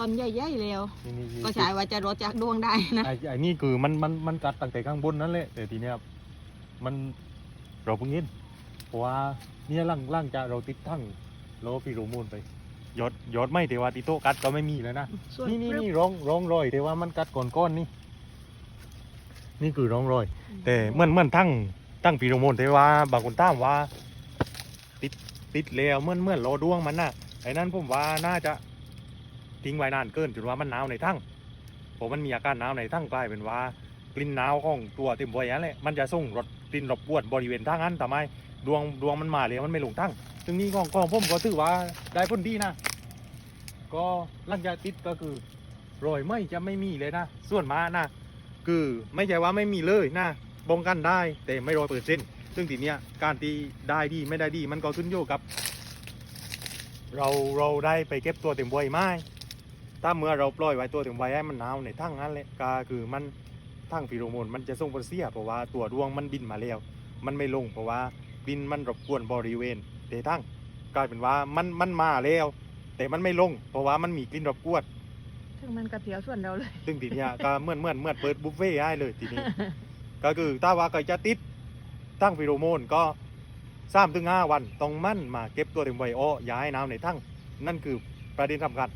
ตอนใหญ่ๆแล้ว นี่นี่ก็ใช่ว่าจะรดจากดวงได้นะ ไอ้ไอ้นี่คือมันมันมันกัดตั้งแต่ข้างบนนั่นแหละแต่ทีเนี้ยมันเราเพิ่งเห็นเพราะว่าเนี่ยล่างล่างจากเราติดตั้งโลฟิโรโมนไปยอดยอดไม่แต่ว่าติโตกัดก็ไม่มีแล้วนะส่วนนี่นี่ปรึ๊บนี่ร้องร้องรอยแต่ว่ามันกัดก่อนก้อนนี่นี่คือร้องรอย แต่เหมื่อนเหมื่อนทั้งตั้งฟีโรโมนแต่ว่าบางคนตามว่า ติดติดแล้วเหมื่อนเหมื่อนรอดวงมันน่ะไอ้นั่นผมว่าน่าจะ ทิ้งไว้นานเกินจนว่ามันหนาวในทั้งผมมันมีอาการหนาวในทั้งกลายเป็นว่ากลิ่นหนาวของตัวเต็มบอยอย่างนั้นแหละมันจะส่งรถกลิ่นรบกวนบริเวณทั้งนั้นทำไมดวงดวงมันมาเลยมันไม่ลงทั้งซึ่งนี่ของของผมก็ถือว่าได้ผลดีนะ ก็หลังจากติดก็คือรอยไม่จะไม่มีเลยนะ ส่วนมานะคือไม่ใช่ว่าไม่มีเลยนะป้องกันได้แต่ไม่ร้อยเปอร์เซ็นต์ซึ่งทีเนี้ยการตีได้ดีไม่ได้ดีมันก็ขึ้นอยู่กับ เราเราได้ไปเก็บตัวเต็มวัยไหม ถ้าเมื่อเราปล่อยไว้ตัวเต็มวัยให้มันหนาวในทั้งนั้นเลยก็คือมันทั้งฟีโรโมนมันจะส่งผลเสียเพราะว่าตัวดวงมันบินมาแล้ว มันไม่ลงเพราะว่าบินมันรบกวนบริเวณเตทั้งกลายเป็นว่ามันมันมาแล้ว แต่มันไม่ลง เพราะว่ามันมีกลิ่นรบกวนถึงมันกระเทียวส่วนเราเลยซึ่งทีเนี้ยก็เหมือนเหมือนเหมือนเปิดบุฟเฟ่ต์ให้เลยทีนี้ ก็คือถ้าว่าใครจะติดตั้งฟิโรโมนก็สามถึงห้าวันต้องมั่นมาเก็บตัวเต็มไวโอย่าให้น้ำในทั้งนั่นคือประเด็นสำคัญ